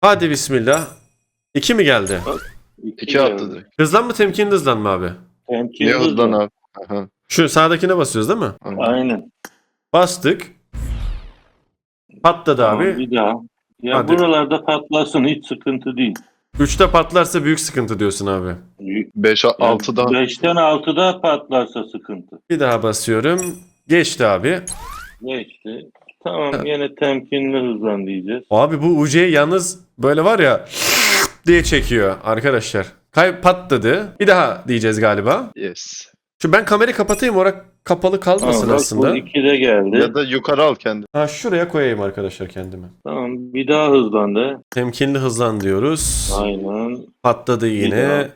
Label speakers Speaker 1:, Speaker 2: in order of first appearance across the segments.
Speaker 1: Hadi bismillah. İki mi geldi?
Speaker 2: İki attı direkt.
Speaker 1: Hızlan mı temkinli hızlan mı abi?
Speaker 2: Niye hızlan abi? Aha.
Speaker 1: Şu sağdakine basıyoruz değil mi?
Speaker 3: Aynen.
Speaker 1: Bastık. Patladı
Speaker 3: Tamam,
Speaker 1: abi.
Speaker 3: Bir daha. Ya
Speaker 1: Hadi.
Speaker 3: buralarda patlasın hiç sıkıntı değil.
Speaker 1: Üçte patlarsa büyük sıkıntı diyorsun abi.
Speaker 2: 5 6'da
Speaker 3: 5'ten 6'da patlarsa sıkıntı.
Speaker 1: Bir daha basıyorum. Geçti abi.
Speaker 3: Geçti. Tamam yine temkinli hızlan diyeceğiz.
Speaker 1: Abi bu UC'yi yalnız böyle var ya diye çekiyor arkadaşlar. Kay patladı. Bir daha diyeceğiz galiba.
Speaker 2: yes.
Speaker 1: Şu ben kamerayı kapatayım orada kapalı kalmasın
Speaker 3: Tamam, bak
Speaker 1: aslında.
Speaker 3: bu 2'de geldi.
Speaker 2: Ya da yukarı al kendi.
Speaker 1: Ha şuraya koyayım arkadaşlar kendimi.
Speaker 3: Tamam bir daha hızlandı.
Speaker 1: Temkinli hızlan diyoruz.
Speaker 3: Aynen.
Speaker 1: Patladı yine.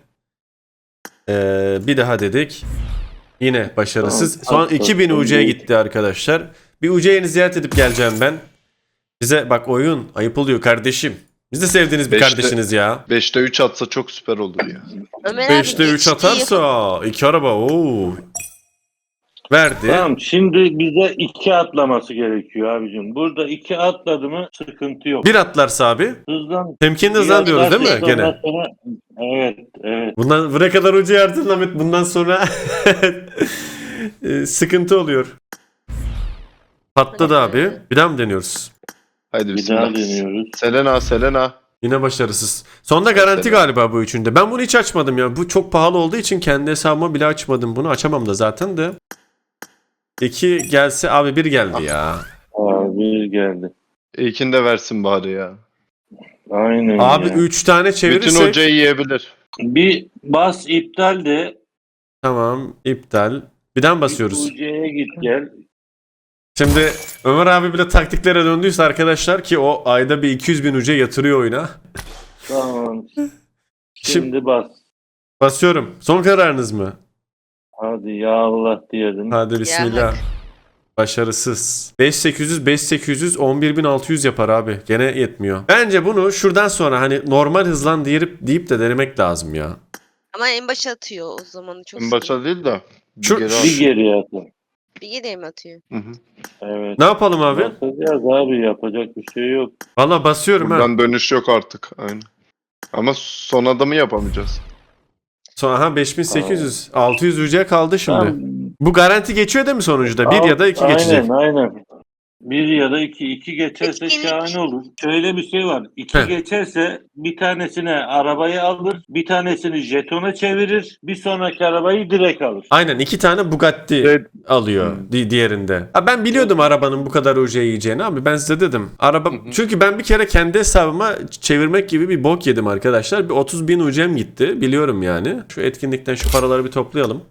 Speaker 1: Ee, bir daha dedik. Yine başarısız.
Speaker 3: Tamam,
Speaker 1: Son
Speaker 3: patladı.
Speaker 1: 2000 UC'ye gitti arkadaşlar. Bir UC'yi ziyaret edip geleceğim ben. Bize bak oyun ayıp oluyor kardeşim. Biz de sevdiğiniz bir
Speaker 2: Beşte-
Speaker 1: kardeşiniz ya.
Speaker 2: 5'te 3 atsa çok süper olur ya.
Speaker 4: Ömer abi
Speaker 1: 5'te 3
Speaker 4: geçti.
Speaker 1: atarsa iki araba oo. Verdi.
Speaker 3: Tamam şimdi bize 2 atlaması gerekiyor abicim. Burada 2 atladı mı sıkıntı yok.
Speaker 1: Bir atlarsa abi.
Speaker 3: Hızlan.
Speaker 1: Temkinli hızlan diyoruz değil mi gene?
Speaker 3: ondan sonra- Evet evet.
Speaker 1: Bundan buraya kadar ucu yardın Ahmet. Bundan sonra e, sıkıntı oluyor. Patladı abi. Bir daha mı deniyoruz?
Speaker 2: Haydi
Speaker 3: Bir daha
Speaker 2: bismillah.
Speaker 3: deniyoruz.
Speaker 2: Selena Selena.
Speaker 1: Yine başarısız. Sonunda garanti
Speaker 2: Mesela.
Speaker 1: galiba bu üçünde. Ben bunu hiç açmadım ya. Bu çok pahalı olduğu için kendi hesabıma bile açmadım bunu. Açamam da zaten de. İki gelse abi bir geldi ya.
Speaker 3: Abi geldi.
Speaker 2: İlkini de versin bari ya.
Speaker 3: Aynen
Speaker 1: Abi
Speaker 3: ya.
Speaker 1: üç tane
Speaker 2: Bütün
Speaker 1: çevirirsek.
Speaker 2: hocayı yiyebilir.
Speaker 3: Bir bas iptal de.
Speaker 1: Tamam iptal. Bir daha mı basıyoruz?
Speaker 3: UC'ye git gel.
Speaker 1: Şimdi Ömer abi bile taktiklere döndüyse arkadaşlar ki o ayda bir 200 bin uca yatırıyor oyuna.
Speaker 3: Tamam.
Speaker 1: Şimdi
Speaker 3: Şimdi bas.
Speaker 1: basıyorum. Son kararınız mı?
Speaker 3: Hadi ya Allah diyelim.
Speaker 1: Hadi bismillah. Başarısız. 5800 5800 11600 yapar abi. Gene yetmiyor. Bence bunu şuradan sonra hani normal hızlan deyip deyip de denemek lazım ya.
Speaker 4: Ama en başa atıyor o zaman çok
Speaker 2: En başa değil de. bir
Speaker 1: Şu-
Speaker 2: geri.
Speaker 3: Bir geriye atın.
Speaker 4: Bir geriye mi atıyor?
Speaker 2: Hı hı.
Speaker 3: Evet.
Speaker 1: Ne yapalım abi?
Speaker 3: Basacağız abi yapacak bir şey yok.
Speaker 1: Valla basıyorum ha.
Speaker 2: Buradan dönüş yok artık. Aynen. Ama son adamı yapamayacağız.
Speaker 1: Sonra ha 5800 600 uca kaldı şimdi.
Speaker 3: Tamam.
Speaker 1: Bu garanti geçiyor değil mi sonucuda? Bir
Speaker 3: Al-
Speaker 1: ya da iki
Speaker 3: aynen,
Speaker 1: geçecek.
Speaker 3: Aynen Bir ya da iki. iki geçerse
Speaker 4: Etkinlik.
Speaker 3: şahane olur. Şöyle bir şey var. İki
Speaker 1: Heh.
Speaker 3: geçerse bir tanesine arabayı alır. Bir tanesini jetona çevirir. Bir sonraki arabayı direkt alır.
Speaker 1: Aynen iki tane Bugatti
Speaker 2: Evet.
Speaker 1: alıyor di- diğerinde. Ha, ben biliyordum arabanın bu kadar uca yiyeceğini abi. Ben size dedim. Araba çünkü ben bir kere kendi hesabıma çevirmek gibi bir bok yedim arkadaşlar. Bir 30 bin ucem gitti. Biliyorum yani. Şu etkinlikten şu paraları bir toplayalım.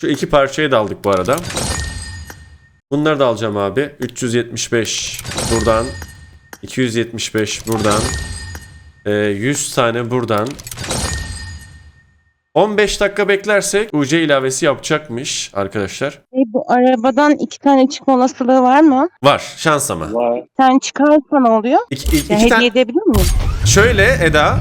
Speaker 1: Şu iki parçayı da aldık bu arada. Bunları da alacağım abi. 375 buradan. 275 buradan. Ee, 100 tane buradan. 15 dakika beklersek UC ilavesi yapacakmış arkadaşlar.
Speaker 5: E, bu arabadan iki tane çıkma olasılığı var mı?
Speaker 1: Var şans ama.
Speaker 3: Var.
Speaker 5: Sen çıkarsa ne oluyor?
Speaker 1: İki, iki,
Speaker 5: Ya
Speaker 1: iki
Speaker 5: hediye
Speaker 1: tane,
Speaker 5: edebilir miyim?
Speaker 1: şöyle Eda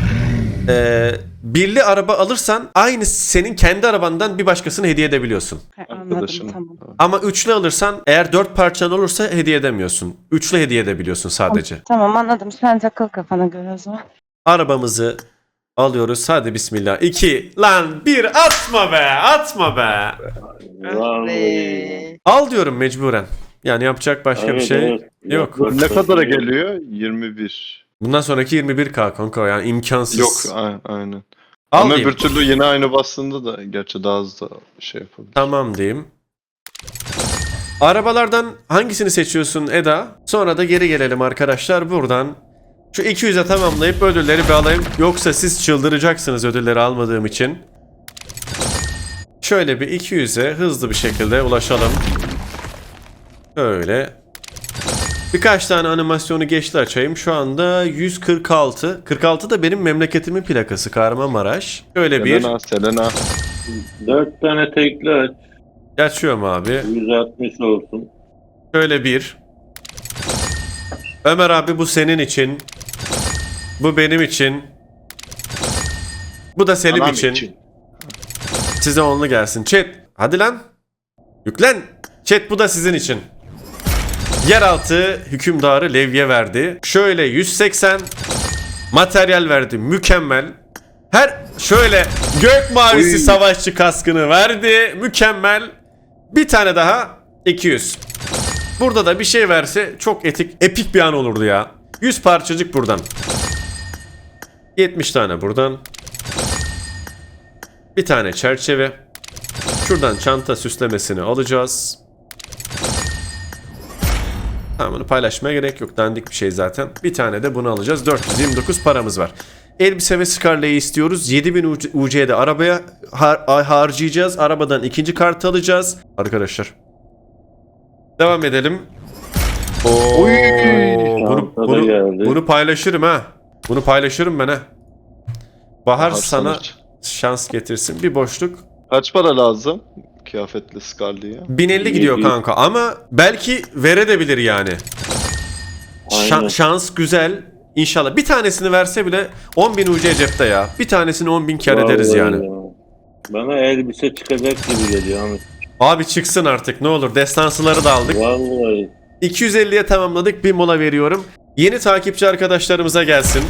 Speaker 1: e, birli araba alırsan aynı senin kendi arabandan bir başkasına hediye edebiliyorsun.
Speaker 5: Ha, anladım
Speaker 2: Arkadaşın.
Speaker 5: tamam.
Speaker 1: Ama üçlü alırsan eğer dört parçan olursa hediye edemiyorsun. Üçlü hediye edebiliyorsun sadece.
Speaker 5: Tamam anladım. Sen takıl kafana göre o zaman.
Speaker 1: Arabamızı alıyoruz. Hadi bismillah. İki. Lan bir atma be atma be.
Speaker 3: Vallahi.
Speaker 1: Al diyorum mecburen. Yani yapacak başka bir
Speaker 3: Evet,
Speaker 1: şey
Speaker 3: evet.
Speaker 1: yok.
Speaker 2: Ne kadara geliyor? 21.
Speaker 1: Bundan sonraki 21K kanka yani imkansız.
Speaker 2: Yok a- aynen.
Speaker 1: Al
Speaker 2: Ama
Speaker 1: diyeyim.
Speaker 2: bir türlü yine aynı bastığında da gerçi daha hızlı şey yapabilir.
Speaker 1: Tamam diyeyim. Arabalardan hangisini seçiyorsun Eda? Sonra da geri gelelim arkadaşlar buradan. Şu 200'e tamamlayıp ödülleri bir alayım. Yoksa siz çıldıracaksınız ödülleri almadığım için. Şöyle bir 200'e hızlı bir şekilde ulaşalım. Böyle. Birkaç tane animasyonu geçti açayım. Şu anda 146. 46 da benim memleketimin plakası Kahramanmaraş. Şöyle bir.
Speaker 2: Selena Selena.
Speaker 3: Dört tane tekli aç.
Speaker 1: Açıyorum abi.
Speaker 3: 160 olsun.
Speaker 1: Şöyle bir. Ömer abi bu senin için. Bu benim için. Bu da Selim
Speaker 2: Anam
Speaker 1: için. Size onlu gelsin. Chat. Hadi lan. Yüklen. Chat bu da sizin için. Yeraltı hükümdarı levye verdi. Şöyle 180. Materyal verdi. Mükemmel. Her şöyle gök mavisi
Speaker 2: Oy.
Speaker 1: savaşçı kaskını verdi. Mükemmel. Bir tane daha 200. Burada da bir şey verse çok etik, epik bir an olurdu ya. 100 parçacık buradan. 70 tane buradan. Bir tane çerçeve. Şuradan çanta süslemesini alacağız. Tamam bunu paylaşmaya gerek yok. Dandik bir şey zaten. Bir tane de bunu alacağız. 429 paramız var. Elbise ve Scarlet'i istiyoruz. 7000 UC UC'de arabaya har- harcayacağız. Arabadan ikinci kartı alacağız. Arkadaşlar. Devam edelim. Oo,
Speaker 2: Oy.
Speaker 1: bunu, bunu, bunu paylaşırım ha. Bunu paylaşırım ben ha. Bahar
Speaker 2: Bahar
Speaker 1: sana
Speaker 2: sana-
Speaker 1: şans getirsin. Bir boşluk.
Speaker 2: Kaç para lazım? Kıyafetli Scarlet'ye.
Speaker 1: 1050 gidiyor
Speaker 3: İyi.
Speaker 1: kanka ama belki veredebilir yani. Şa-
Speaker 3: Aynen.
Speaker 1: şans güzel. İnşallah. Bir tanesini verse bile 10.000 UC cepte ya. Bir tanesini 10.000 kar ederiz
Speaker 3: Vallahi
Speaker 1: yani.
Speaker 3: ya. Bana elbise çıkacak gibi geliyor Ahmet.
Speaker 1: Abi çıksın artık ne olur. Destansıları da aldık.
Speaker 3: Vallahi.
Speaker 1: 250'ye tamamladık. Bir mola veriyorum. Yeni takipçi arkadaşlarımıza gelsin.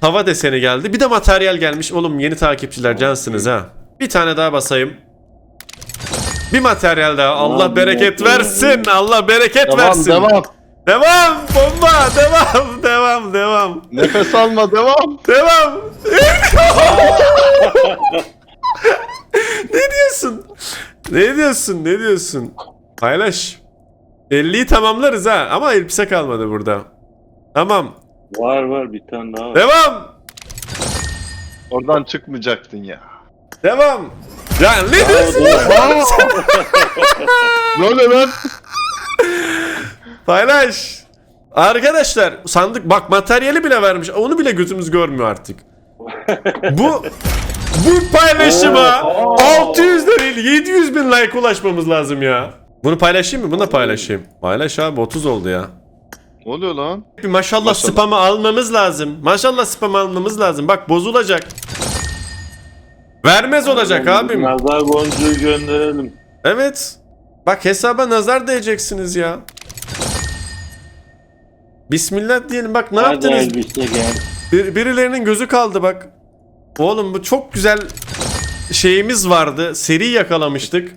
Speaker 1: Hava deseni geldi. Bir de materyal gelmiş. Oğlum yeni takipçiler cansınız ha. Bir tane daha basayım. Bir materyal daha. Allah
Speaker 3: Aman
Speaker 1: bereket versin. Allah bereket
Speaker 2: Devam
Speaker 1: versin.
Speaker 2: devam.
Speaker 1: Devam. Bomba. Devam. Devam. Devam.
Speaker 2: Nefes alma devam.
Speaker 1: Devam. ne diyorsun? Ne diyorsun? Ne diyorsun? Paylaş. 50'yi tamamlarız ha. Ama elbise kalmadı burada. Tamam.
Speaker 3: Var var bir tane daha var.
Speaker 1: Devam.
Speaker 2: Oradan çıkmayacaktın ya.
Speaker 1: Devam. Ya ne diyorsun?
Speaker 2: ne oluyor lan?
Speaker 1: Paylaş. Arkadaşlar sandık bak materyali bile vermiş. Onu bile gözümüz görmüyor artık. Bu bu paylaşıma
Speaker 3: Oo.
Speaker 1: 600 de değil 700 bin like ulaşmamız lazım ya. Bunu paylaşayım mı? Bunu da paylaşayım. Paylaş abi 30 oldu ya.
Speaker 2: Ne oluyor lan?
Speaker 1: Bir maşallah,
Speaker 2: Maşallah.
Speaker 1: spamı almamız lazım. Maşallah spamı almamız lazım. Bak bozulacak. Vermez olacak abim.
Speaker 3: Nazar boncuğu gönderelim.
Speaker 1: Evet. Bak hesaba nazar değeceksiniz ya. Bismillah diyelim bak ne
Speaker 3: Hadi
Speaker 1: yaptınız?
Speaker 3: elbise gel.
Speaker 1: Bir- birilerinin gözü kaldı bak. Oğlum bu çok güzel şeyimiz vardı. Seri yakalamıştık.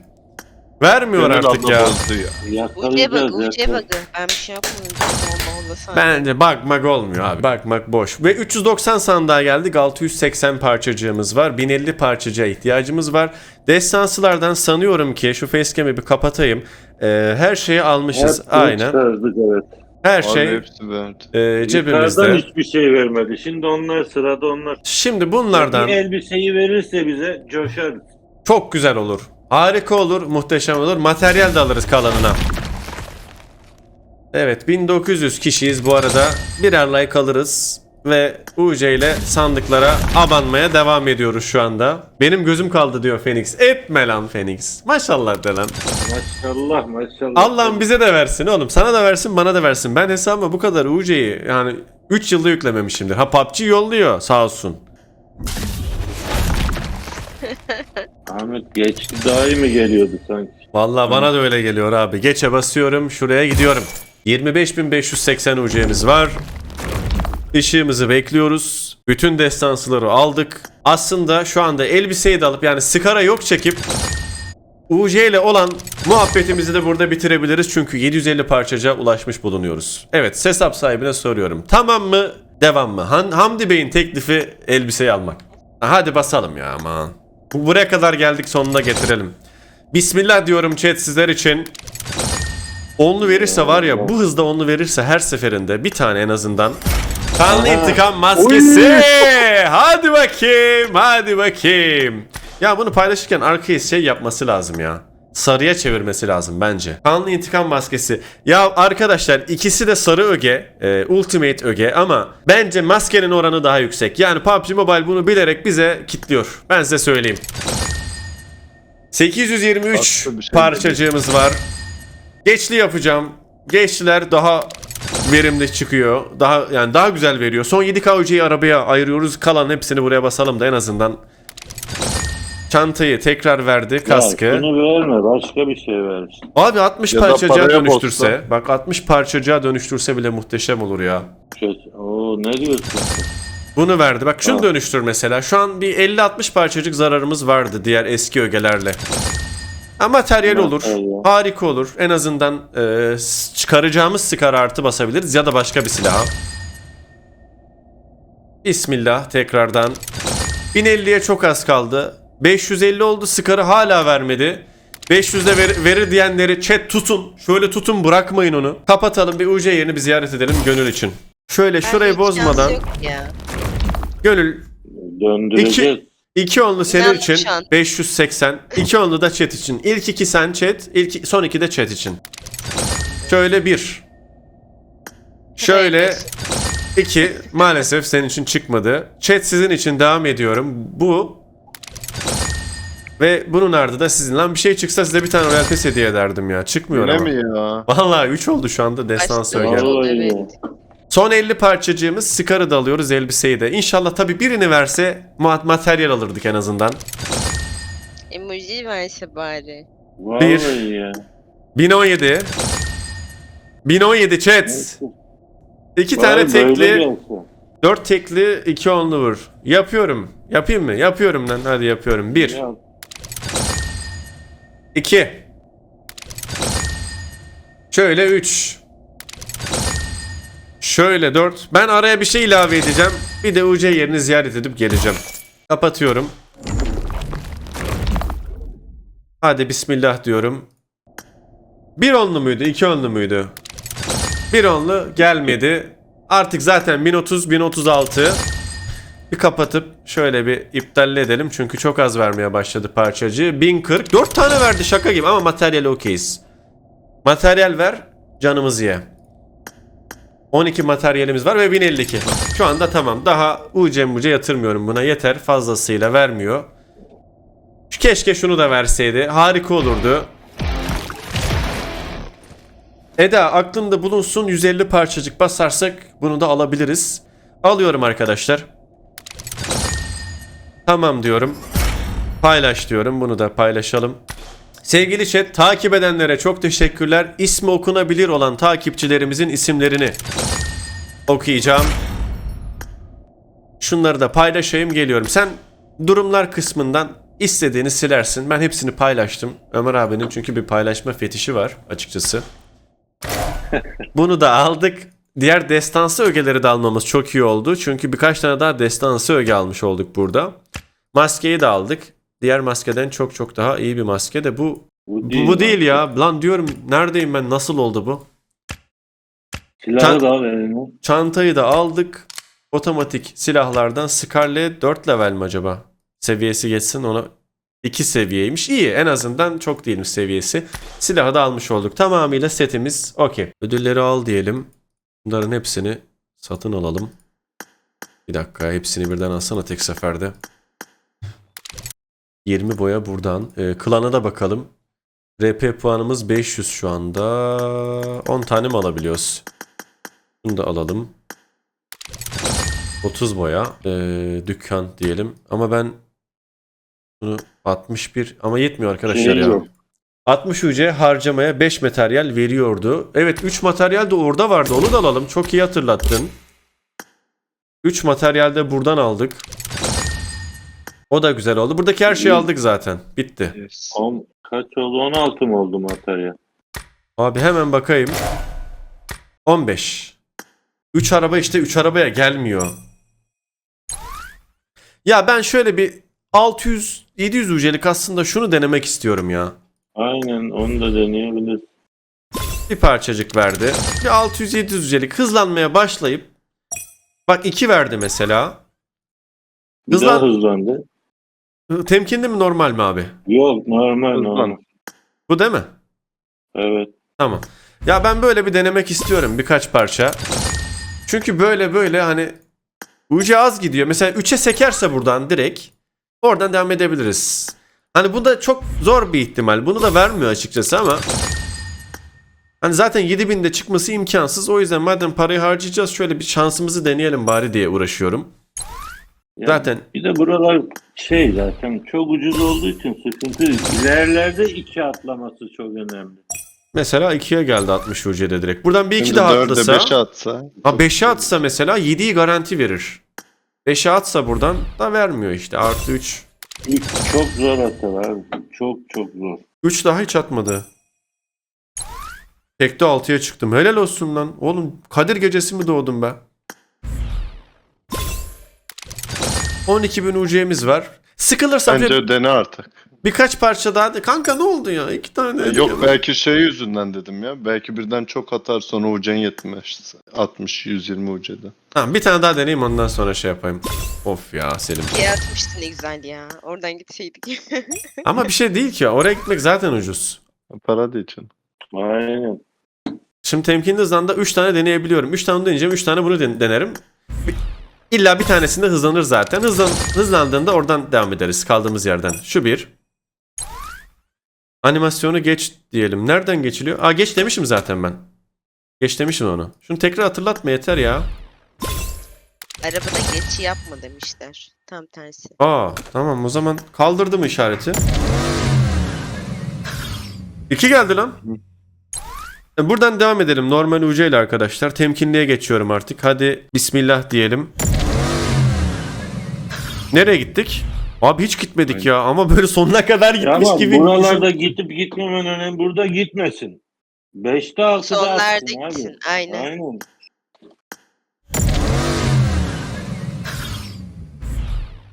Speaker 1: Vermiyor
Speaker 2: Gönül
Speaker 1: artık ya.
Speaker 2: bozdu ya.
Speaker 4: Uce bug'ı, uce bug'ı. Ben bir şey yapmadım. Allah Allah sana.
Speaker 1: Bence bakmak olmuyor abi. Bakmak boş. Ve 390 sandığa geldik. 680 parçacığımız var. 1050 parçacığa ihtiyacımız var. Destansılardan sanıyorum ki şu facecam'i bir kapatayım. Ee, her şeyi almışız.
Speaker 3: Hepsini
Speaker 1: Aynen.
Speaker 3: çıkardık evet.
Speaker 1: Her
Speaker 2: Abi
Speaker 1: şey e,
Speaker 3: Yukarıdan
Speaker 1: cebimizde.
Speaker 3: hiçbir şey vermedi. Şimdi onlar sırada onlar.
Speaker 1: Şimdi bunlardan
Speaker 3: Bir elbiseyi verirse bize coşarız.
Speaker 1: çok güzel olur. Harika olur, muhteşem olur. Materyal de alırız kalanına. Evet 1900 kişiyiz bu arada. Birer like alırız. Ve UC ile sandıklara abanmaya devam ediyoruz şu anda. Benim gözüm kaldı diyor Phoenix. Etme lan Phoenix. Maşallah de lan.
Speaker 3: Maşallah maşallah.
Speaker 1: Allah'ım bize de versin oğlum. Sana da versin bana da versin. Ben hesabıma bu kadar UC'yi yani 3 yılda yüklememişimdir. Ha PUBG yolluyor sağ olsun.
Speaker 3: Ahmet geçti daha iyi mi geliyordu sanki?
Speaker 1: Vallahi bana da öyle geliyor abi. Geçe basıyorum, şuraya gidiyorum. 25.580 UC'miz var. Işığımızı bekliyoruz. Bütün destansıları aldık. Aslında şu anda elbiseyi de alıp yani skara yok çekip UC ile olan muhabbetimizi de burada bitirebiliriz. Çünkü 750 parçaca ulaşmış bulunuyoruz. Evet hesap sahibine soruyorum. Tamam mı? Devam mı? Han Hamdi Bey'in teklifi elbiseyi almak. Hadi basalım ya aman. Bu- Buraya kadar geldik sonuna getirelim. Bismillah diyorum chat sizler için. Onlu verirse var ya bu hızda onlu verirse her seferinde bir tane en azından. Kanlı intikam maskesi. Hadi bakayım. Hadi bakayım. Ya bunu paylaşırken arkaya şey yapması lazım ya. Sarıya çevirmesi lazım bence. Kanlı intikam maskesi. Ya arkadaşlar ikisi de sarı öge. e, ultimate öge ama bence maskenin oranı daha yüksek. Yani PUBG Mobile bunu bilerek bize kitliyor. Ben size söyleyeyim. 823
Speaker 2: Farklı bir şey
Speaker 1: parçacığımız var. Geçli yapacağım. Geçliler daha verimli çıkıyor. Daha yani daha güzel veriyor. Son 7K UC'yi arabaya ayırıyoruz. Kalan hepsini buraya basalım da en azından Çantayı tekrar verdi. Kaskı.
Speaker 3: Ya şunu verme başka bir şey ver.
Speaker 1: Abi 60
Speaker 2: Ya da
Speaker 1: parçacığa
Speaker 2: paraya
Speaker 1: dönüştürse. Bak 60 parçacığa dönüştürse bile muhteşem olur ya.
Speaker 3: Kötü. Oo ne diyorsun?
Speaker 1: Bunu verdi. Bak şunu dönüştür mesela. Şu an bir 50-60 parçacık zararımız vardı diğer eski ögelerle. Ha, materyal olur.
Speaker 3: Materyal.
Speaker 1: Harika olur. En azından e, s- çıkaracağımız skara artı basabiliriz ya da başka bir silah. Bismillah tekrardan. 1050'ye çok az kaldı. 550 oldu. Skarı hala vermedi. 500'de ver- verir diyenleri chat tutun. Şöyle tutun bırakmayın onu. Kapatalım bir UC yerini bir ziyaret edelim gönül için. Şöyle şurayı bozmadan. Gönül
Speaker 3: Döndüreceğiz.
Speaker 1: iki onlu senin
Speaker 4: İnanmış
Speaker 1: için
Speaker 4: an.
Speaker 1: 580. iki onlu da chat için. İlk iki sen chat, ilk son iki de chat için. Şöyle bir. Şöyle
Speaker 4: Hayırlısı.
Speaker 1: iki. Maalesef senin için çıkmadı. Chat sizin için devam ediyorum. Bu ve bunun ardı da sizin. Lan bir şey çıksa size bir tane Royal Pass hediye ederdim ya. Çıkmıyor
Speaker 2: Öyle
Speaker 1: ama.
Speaker 2: mi ya?
Speaker 1: Vallahi 3 oldu şu anda
Speaker 4: bir oldu,
Speaker 3: Vallahi
Speaker 4: evet.
Speaker 1: Son 50 parçacığımız Scar'ı da alıyoruz elbiseyi de. İnşallah tabii birini verse ma- materyal alırdık en azından.
Speaker 4: Emoji verse bari.
Speaker 3: Vallahi ya.
Speaker 1: 1017. 1017 chat. İki tane
Speaker 3: böyle
Speaker 1: tekli. 4 tekli, 2 onlu vur. Yapıyorum. Yapayım mı? Yapıyorum lan. Hadi yapıyorum. 1,
Speaker 3: Ya,
Speaker 1: 2. Şöyle 3. Şöyle 4. Ben araya bir şey ilave edeceğim. Bir de UC yerini ziyaret edip geleceğim. Kapatıyorum. Hadi bismillah diyorum. Bir onlu muydu? iki onlu muydu? Bir onlu gelmedi. Artık zaten 1030, 1036. Bir kapatıp şöyle bir iptal edelim. Çünkü çok az vermeye başladı parçacı. 1040. 4 tane verdi şaka gibi ama materyal okeyiz. Materyal ver, canımızı ye. 12 materyalimiz var ve 1052. Şu anda tamam. Daha uce muce yatırmıyorum buna. Yeter fazlasıyla vermiyor. Keşke şunu da verseydi. Harika olurdu. Eda aklında bulunsun 150 parçacık basarsak bunu da alabiliriz. Alıyorum arkadaşlar. Tamam diyorum. Paylaş diyorum. Bunu da paylaşalım. Sevgili chat takip edenlere çok teşekkürler. İsmi okunabilir olan takipçilerimizin isimlerini okuyacağım. Şunları da paylaşayım geliyorum. Sen durumlar kısmından istediğini silersin. Ben hepsini paylaştım. Ömer abinin çünkü bir paylaşma fetişi var açıkçası. Bunu da aldık. Diğer destansı ögeleri de almamız çok iyi oldu. Çünkü birkaç tane daha destansı öge almış olduk burada. Maskeyi de aldık. Diğer maskeden çok çok daha iyi bir maske de bu
Speaker 3: bu
Speaker 1: bu, bu değil ya. Lan diyorum neredeyim ben nasıl oldu bu?
Speaker 3: Silahı da.
Speaker 1: Çantayı da aldık. Otomatik silahlardan Scarlet 4 level mi acaba? Seviyesi geçsin ona 2 seviyeymiş. İyi en azından çok değilmiş seviyesi. Silahı da almış olduk. Tamamıyla setimiz okey. Ödülleri al diyelim. Bunların hepsini satın alalım. Bir dakika hepsini birden alsana tek seferde. 20 boya buradan. Ee, klana da bakalım. RP puanımız 500 şu anda. 10 tane mi alabiliyoruz? Bunu da alalım. 30 boya. Ee, dükkan diyelim. Ama ben bunu 61 ama yetmiyor arkadaşlar ya.
Speaker 3: yok.
Speaker 1: 60 UC harcamaya 5 materyal veriyordu. Evet 3 materyal de orada vardı. Onu da alalım. Çok iyi hatırlattın. 3 materyal de buradan aldık. O da güzel oldu. Buradaki her şeyi aldık zaten. Bitti.
Speaker 2: Yes.
Speaker 3: On, kaç oldu? 16 mı oldu materyal?
Speaker 1: Abi hemen bakayım. 15. 3 araba işte 3 arabaya gelmiyor. Ya ben şöyle bir 600 700 UC'lik aslında şunu denemek istiyorum ya.
Speaker 3: Aynen onu da deneyebiliriz.
Speaker 1: Bir parçacık verdi. Bir 600 700 UC'lik hızlanmaya başlayıp bak 2 verdi mesela.
Speaker 3: Bir
Speaker 1: Hızlan-
Speaker 3: daha hızlandı.
Speaker 1: Temkinli mi normal mi abi?
Speaker 3: Yok normal
Speaker 2: Hızlan.
Speaker 3: normal.
Speaker 1: Bu değil mi?
Speaker 3: Evet.
Speaker 1: Tamam. Ya ben böyle bir denemek istiyorum birkaç parça. Çünkü böyle böyle hani ucu az gidiyor. Mesela 3'e sekerse buradan direkt oradan devam edebiliriz. Hani bu da çok zor bir ihtimal. Bunu da vermiyor açıkçası ama hani zaten 7000'de çıkması imkansız. O yüzden madem parayı harcayacağız şöyle bir şansımızı deneyelim bari diye uğraşıyorum.
Speaker 3: Yani
Speaker 1: Zaten
Speaker 3: Bir de buralar Şey zaten çok ucuz olduğu için sıkıntı yok. İlerlerde iki atlaması çok önemli.
Speaker 1: Mesela 2'ye geldi 60 UC'de direkt. Buradan bir iki
Speaker 2: Şimdi
Speaker 1: daha
Speaker 2: 4'e
Speaker 1: atlasa.
Speaker 2: 5'e atsa.
Speaker 1: Ha 5'e atsa mesela 7'yi garanti verir. 5'e atsa buradan da vermiyor işte. Artı 3.
Speaker 3: Üç çok zor atar abi. Çok çok zor.
Speaker 1: 3 daha hiç atmadı. Tekte 6'ya çıktım. Helal olsun lan. Oğlum Kadir gecesi mi doğdum be? 12.000 UC'miz var. Sıkılırsa
Speaker 2: Bence
Speaker 1: bir-
Speaker 2: dene artık.
Speaker 1: Birkaç parça daha. Kanka ne oldu ya? İki tane.
Speaker 2: Yok belki şey yüzünden dedim ya. Belki birden çok atar sonra ucen yetmez. 60 120 ucede.
Speaker 1: Tamam bir tane daha deneyeyim ondan sonra şey yapayım. Of ya Selim.
Speaker 4: İkiye atmıştı ne güzel ya. Oradan gitseydik.
Speaker 1: Ama bir şey değil ki. Oraya gitmek zaten ucuz.
Speaker 2: Para değil canım.
Speaker 3: Aynen.
Speaker 1: Şimdi temkinli hızlanda 3 tane deneyebiliyorum. 3 tane deneyeceğim. 3 tane bunu den- denerim. İlla bir tanesinde hızlanır zaten. Hızlan hızlandığında oradan devam ederiz kaldığımız yerden. Şu bir. Animasyonu geç diyelim. Nereden geçiliyor? Aa geç demişim zaten ben. Geç demişim onu. Şunu tekrar hatırlatma yeter ya.
Speaker 4: Arabada geçi yapma demişler. Tam tersi.
Speaker 1: Aa tamam o zaman kaldırdım işareti. İki geldi lan. E, Buradan devam edelim. Normal UC ile arkadaşlar. Temkinliğe geçiyorum artık. Hadi bismillah diyelim. Nereye gittik? Abi hiç gitmedik ya ama böyle sonuna kadar
Speaker 3: Ya
Speaker 1: gitmiş
Speaker 3: ama
Speaker 1: gibi.
Speaker 3: buralarda gitip gitmemen önemli. Burada gitmesin. Beşte altıda
Speaker 4: Sonlarda
Speaker 3: atsın abi.
Speaker 4: gitsin. Aynen.
Speaker 3: Aynen.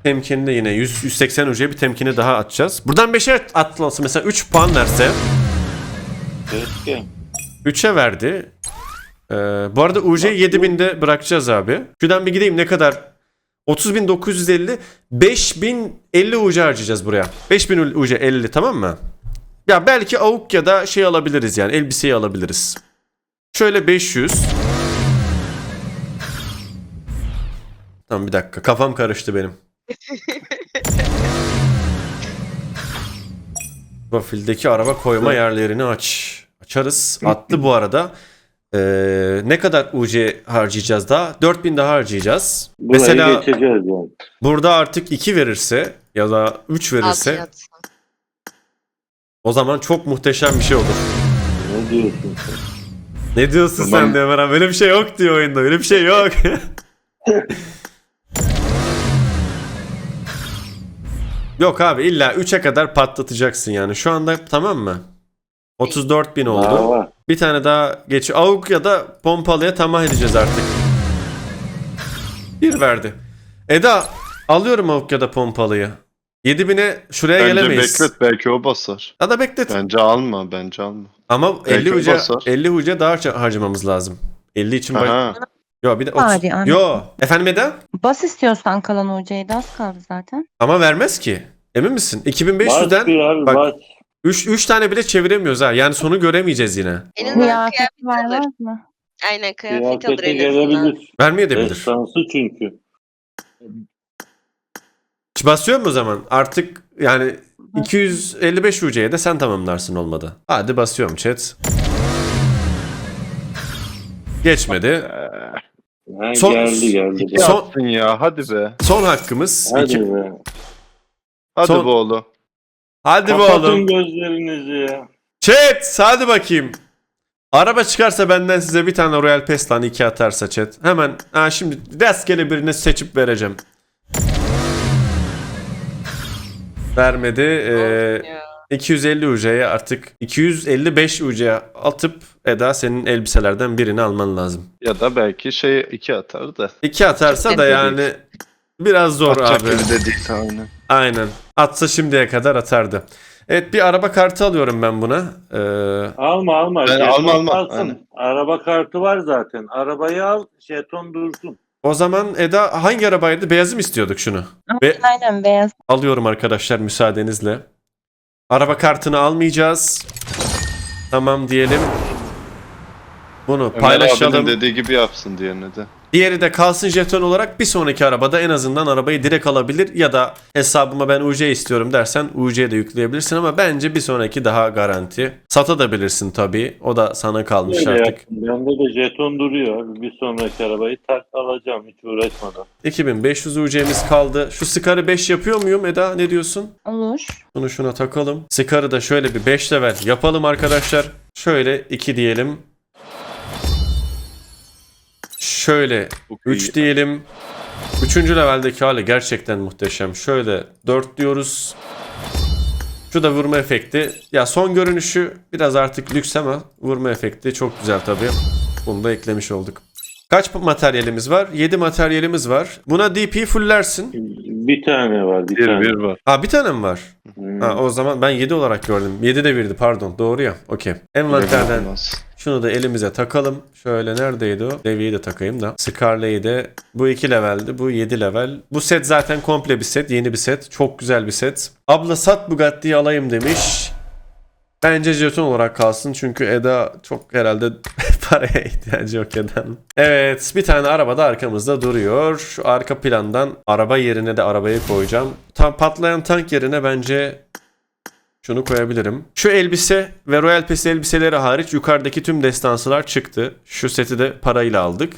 Speaker 1: Temkinli yine 100, 180 UC'ye bir temkini daha atacağız. Buradan 5'e atlasın. Mesela 3 puan verse.
Speaker 3: Keşke.
Speaker 1: 3'e verdi. Ee, bu arada UC'yi 7000'de bırakacağız abi. Şuradan bir gideyim ne kadar? 30.950 5050 UC harcayacağız buraya. 5000 UC 50 tamam mı? Ya belki avuk ya da şey alabiliriz yani elbiseyi alabiliriz. Şöyle 500. Tamam bir dakika kafam karıştı benim. Profildeki araba koyma yerlerini aç. Açarız. Attı bu arada. Ee, ne kadar UC harcayacağız daha? 4000 daha harcayacağız.
Speaker 3: Burayı
Speaker 1: Mesela
Speaker 3: geçeceğiz yani.
Speaker 1: burada artık 2 verirse ya da 3
Speaker 4: Altıya
Speaker 1: verirse o zaman çok muhteşem bir şey olur.
Speaker 3: Ne diyorsun sen?
Speaker 1: Ne diyorsun
Speaker 2: Tamam.
Speaker 1: sen de Ömer Böyle bir şey yok diyor oyunda. Öyle bir şey yok. yok abi illa 3'e kadar patlatacaksın yani. Şu anda tamam mı? 34 bin oldu.
Speaker 3: Var.
Speaker 1: Bir tane daha geç. Avuk ya da pompalıya tamah edeceğiz artık. Bir verdi. Eda alıyorum avuk ya da pompalıyı. 7000'e şuraya
Speaker 2: Bence
Speaker 1: gelemeyiz.
Speaker 2: beklet belki o basar.
Speaker 1: Ya da beklet.
Speaker 2: Bence alma bence alma.
Speaker 1: Ama
Speaker 2: Belki
Speaker 1: 50
Speaker 2: o
Speaker 1: uca
Speaker 2: basar.
Speaker 1: 50 uca daha harca- harcamamız lazım. 50 için
Speaker 2: Aha.
Speaker 1: Yo bir de
Speaker 5: Hadi
Speaker 1: 30.
Speaker 5: anne.
Speaker 1: Yo. Efendim Eda?
Speaker 5: Bas istiyorsan kalan hocayı da az kaldı zaten.
Speaker 1: Ama vermez ki. Emin misin?
Speaker 3: Bas
Speaker 1: 2500'den
Speaker 3: bir abi
Speaker 1: bak-
Speaker 3: bas.
Speaker 1: 3 3 tane bile çeviremiyoruz ha. Yani sonu göremeyeceğiz yine.
Speaker 4: En azından
Speaker 5: Kıyafet
Speaker 4: kıyafet alır.
Speaker 5: vermez mi?
Speaker 4: Aynen kıyafet alır
Speaker 3: Kıyafete
Speaker 4: en azından.
Speaker 3: gelebilir.
Speaker 1: Vermeyebilir.
Speaker 3: Destansı çünkü.
Speaker 1: Basıyor mu o zaman? Artık yani 255 UC'ye de sen tamamlarsın olmadı. Hadi basıyorum chat. Geçmedi.
Speaker 3: Ha,
Speaker 1: Son-
Speaker 3: geldi geldi.
Speaker 2: Ya
Speaker 1: Son-
Speaker 2: ya hadi be.
Speaker 1: Son hakkımız.
Speaker 3: Hadi
Speaker 1: iki-
Speaker 3: be.
Speaker 2: Hadi
Speaker 1: Son-
Speaker 2: bu oğlum.
Speaker 1: Hadi be
Speaker 3: Kapatın
Speaker 1: oğlum.
Speaker 3: gözlerinizi ya.
Speaker 1: Chat hadi bakayım. Araba çıkarsa benden size bir tane Royal lan iki atarsa chat. Hemen ha şimdi rastgele birini seçip vereceğim. Vermedi. Ee,
Speaker 4: Ya.
Speaker 1: 250 UC'ye artık 255 UC'ye atıp Eda senin elbiselerden birini alman lazım.
Speaker 2: Ya da belki şey iki atar da.
Speaker 1: İki atarsa da yani biraz zor
Speaker 2: Atacak
Speaker 1: abi.
Speaker 2: gibi de değil aynen.
Speaker 1: Aynen. Atsa şimdiye kadar atardı. Evet bir araba kartı alıyorum ben buna. Ee,
Speaker 3: Alma alma.
Speaker 2: Ben
Speaker 3: jeton
Speaker 2: alma, alma.
Speaker 3: kalsın.
Speaker 2: Aynen.
Speaker 3: Araba kartı var zaten. Arabayı al, jeton dursun.
Speaker 1: o zaman Eda hangi arabaydı? Beyazı mı istiyorduk şunu? Ve
Speaker 5: Aynen beyaz.
Speaker 1: alıyorum arkadaşlar müsaadenizle. Araba kartını almayacağız. Tamam diyelim. Bunu
Speaker 2: Ömer
Speaker 1: paylaşalım.
Speaker 2: abinin dediği gibi yapsın diğerine de.
Speaker 1: Diğeri de kalsın jeton olarak bir sonraki arabada en azından arabayı direkt alabilir ya da hesabıma ben UC istiyorum dersen UC'ye de yükleyebilirsin ama bence bir sonraki daha garanti. Satabilirsin tabii. O da sana kalmış
Speaker 3: Öyle
Speaker 1: artık.
Speaker 3: yaptım. Bende de jeton duruyor. Bir sonraki arabayı tak alacağım hiç uğraşmadan.
Speaker 1: 2500 UC'miz kaldı. Şu Scar'ı 5 yapıyor muyum Eda? Ne diyorsun?
Speaker 5: Olur.
Speaker 1: Bunu şuna takalım. Scar'ı da şöyle bir 5 level yapalım arkadaşlar. Şöyle 2 diyelim. Şöyle
Speaker 2: Çok
Speaker 1: 3
Speaker 2: iyi.
Speaker 1: diyelim. Üçüncü leveldeki hali gerçekten muhteşem. Şöyle 4 diyoruz. Şu da vurma efekti. Ya son görünüşü biraz artık lüks ama vurma efekti çok güzel tabii. Bunu da eklemiş olduk. Kaç materyalimiz var? 7 materyalimiz var. Buna DP fulllersin.
Speaker 3: Bir tane var bir,
Speaker 2: Bir
Speaker 3: tane.
Speaker 2: bir var.
Speaker 1: Ha bir tane mi var?
Speaker 3: Hmm.
Speaker 1: Ha, o zaman ben 7 olarak gördüm. 7 de birdi pardon. Doğru ya. Okey. Envanterden. Şunu da elimize takalım. Şöyle neredeydi o? Levi'yi de takayım da. Scarlet'i de bu 2 leveldi. Bu 7 level. Bu set zaten komple bir set. Yeni bir set. Çok güzel bir set. Abla sat Bugatti'yi alayım demiş. Bence jeton olarak kalsın çünkü Eda çok herhalde paraya ihtiyacı yok Eda'nın. Evet bir tane araba da arkamızda duruyor. Şu arka plandan araba yerine de arabayı koyacağım. Tam patlayan tank yerine bence şunu koyabilirim. Şu elbise ve Royal Pass elbiseleri hariç yukarıdaki tüm destansılar çıktı. Şu seti de parayla aldık.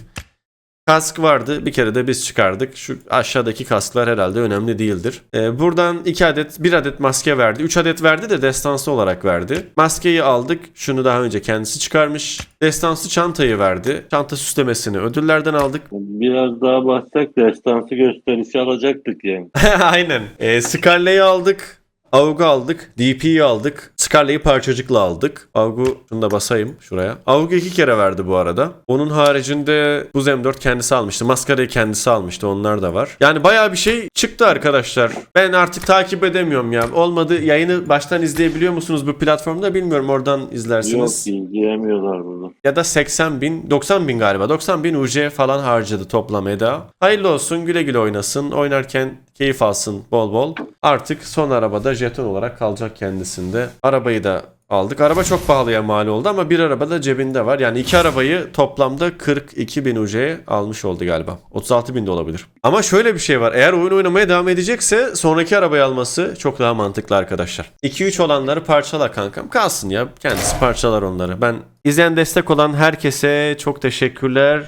Speaker 1: Kask vardı. Bir kere de biz çıkardık. Şu aşağıdaki kasklar herhalde önemli değildir. Ee, buradan 2 adet, 1 adet maske verdi. 3 adet verdi de destansı olarak verdi. Maskeyi aldık. Şunu daha önce kendisi çıkarmış. Destansı çantayı verdi. Çanta süslemesini ödüllerden aldık.
Speaker 3: Biraz daha bassak destansı gösterisi alacaktık yani.
Speaker 1: Aynen. Ee, Scarlet'i aldık. Aug'u aldık. DP'yi aldık. Scarlet'i parçacıkla aldık. Aug'u şunu da basayım şuraya. Aug'u iki kere verdi bu arada. Onun haricinde Buz M4 kendisi almıştı. Maskarayı kendisi almıştı. Onlar da var. Yani bayağı bir şey çıktı arkadaşlar. Ben artık takip edemiyorum ya. Olmadı yayını baştan izleyebiliyor musunuz bu platformda bilmiyorum. Oradan
Speaker 3: Yok
Speaker 1: izlersiniz.
Speaker 3: ilgilemiyorlar burada.
Speaker 1: Ya da 80 bin, 90 bin galiba. 90 bin UC falan harcadı toplam Eda. Hayırlı olsun, güle güle oynasın. Oynarken keyif alsın bol bol. Artık son arabada jeton olarak kalacak kendisinde. Arabayı da aldık. Araba çok pahalıya mal oldu ama bir araba da cebinde var. Yani iki arabayı toplamda 42 bin UC'ye almış oldu galiba. 36 bin de olabilir. Ama şöyle bir şey var. Eğer oyun oynamaya devam edecekse sonraki arabayı alması çok daha mantıklı arkadaşlar. 2-3 olanları parçala kankam. Kalsın ya. Kendisi parçalar onları. Ben izleyen destek olan herkese çok teşekkürler.